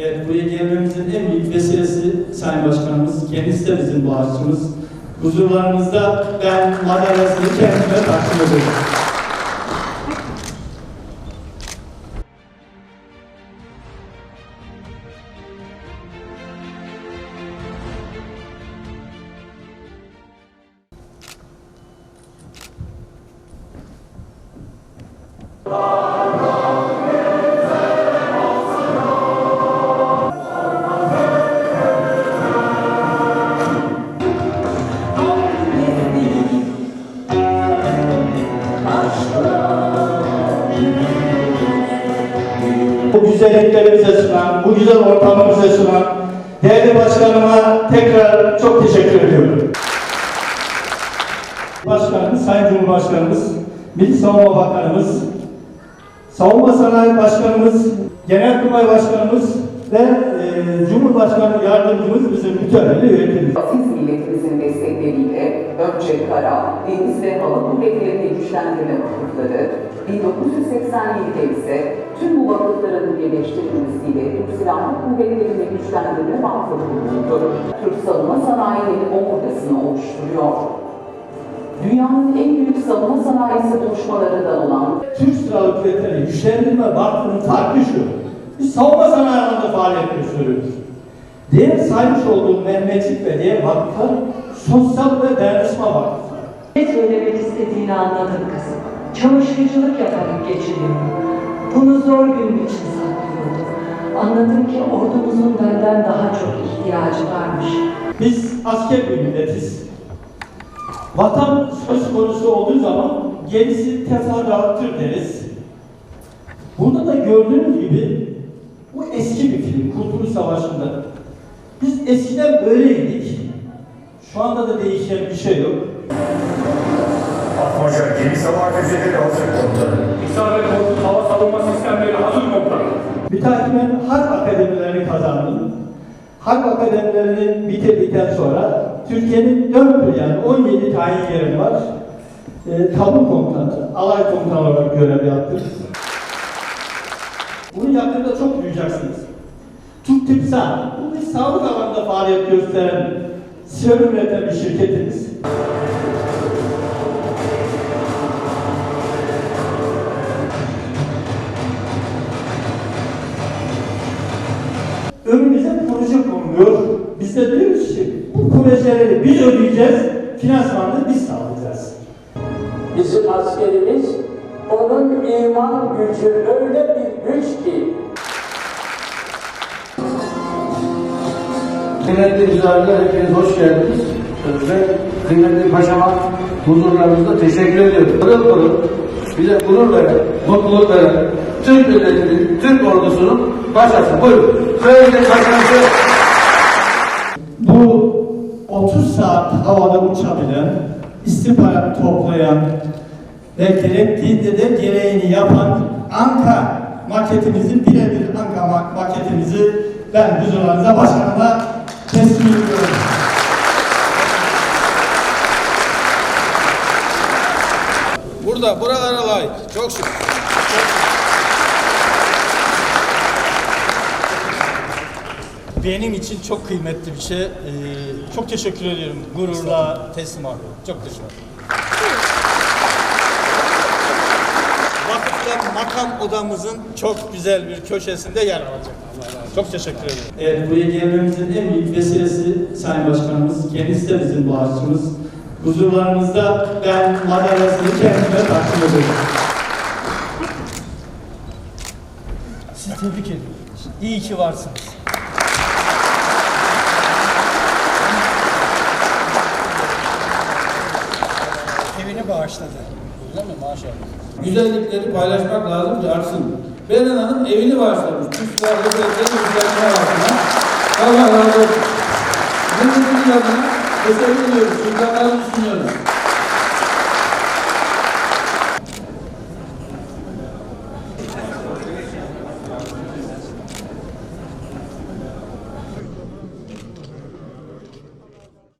Evet, buraya gelmemizin en büyük vesilesi Sayın Başkanımız. Kendisi de bizim bağışçımız. Huzurlarınızda ben madalyasını kendime takdim ediyorum. Bu güzellikleri bize sunan, bu güzel ortamı bize sunan değerli başkanıma tekrar çok teşekkür ediyorum. Başkanımız, Sayın Cumhurbaşkanımız, Milli Savunma Bakanımız, Savunma Sanayi Başkanımız, Genelkurmay Başkanımız ve e, Cumhurbaşkanı Yardımcımız bizim mütevelli üyelerimiz. Aziz milletimizin destekleriyle önce kara, deniz ve hava kuvvetlerini güçlendirme vakıfları, 1987'de ise tüm bu vakıfların birleştirilmesiyle Türk Silahlı Kuvvetleri'ni güçlendirme vakfı kuruldu. Türk savunma sanayinin omurgasını oluşturuyor. Dünyanın en büyük savunma sanayisi buluşmalarından olan Türk Silahlı Kuvvetleri Güçlendirme Vakfı'nın farkı şu. Biz savunma sanayi alanında faaliyet gösteriyoruz. Diğer saymış olduğum Mehmetçik ve diğer vakıflar sosyal ve dayanışma vakıfları. Ne söylemek istediğini anladım kızım. Çamaşırcılık yaparak geçiniyorum. Bunu zor gün için saklıyordum. Anladım ki ordumuzun benden daha çok ihtiyacı varmış. Biz asker bir milletiz. Vatan söz konusu olduğu zaman gerisi teferruattır deriz. Burada da gördüğünüz gibi bu eski bir film, Kurtuluş Savaşı'nda. Biz eskiden böyleydik. Şu anda da değişen bir şey yok. Atmaca gemi savar füzeleri hazır komutanım. İsabet korpus hava savunma sistemleri hazır komutanım. Mütakiben harp akademilerini kazandım. Harp akademilerini bitirdikten sonra Türkiye'nin dört bir yani 17 tayin yerim var. E, tabur komutanı, alay komutanı olarak görev yaptım. Bunu yakında çok duyacaksınız. Bir sağlık alanında faaliyet gösteren, serum üreten bir şirketimiz. Biz de diyoruz ki bu projeleri biz ödeyeceğiz, finansmanını biz sağlayacağız. Bizim askerimiz onun iman gücü öyle bir güç ki Kıymetli misafirler hepiniz hoş geldiniz. Ve kıymetli paşama huzurlarınızda teşekkür ediyorum. Pırıl pırıl bize gurur veren, mutluluk veren Türk milletinin, Türk ordusunun paşası. Buyurun. Söyleyin paşamızı. Bu 30 saat havada uçabilen, istihbarat toplayan ve gerektiğinde de gereğini yapan Anka maketimizin birebir Anka ma- maketimizi ben huzurlarınıza başkanıma teslim ediyorum. Burada, buralara layık. Çok şükür. Benim için çok kıymetli bir şey. Ee, çok teşekkür ediyorum. Gururla teslim alıyorum. Çok teşekkür ederim. Vakıflar makam odamızın çok güzel bir köşesinde yer alacak. Çok teşekkür ederim. Evet, buraya gelmemizin en büyük vesilesi Sayın Başkanımız. Kendisi de bizim bağışçımız. Huzurlarınızda ben madalyasını kendime takdim ediyorum. Sizi tebrik ediyorum. İyi ki varsınız. başladı. Öyle mi? Maşallah. Güzellikleri paylaşmak lazım ki artsın. Beren Hanım evini bağışlamış. Küçükler, bebekler, güzelliğine bağışlamış. Allah razı olsun. Bizim adına teşekkür ediyoruz. Sultanlarımızı sunuyoruz.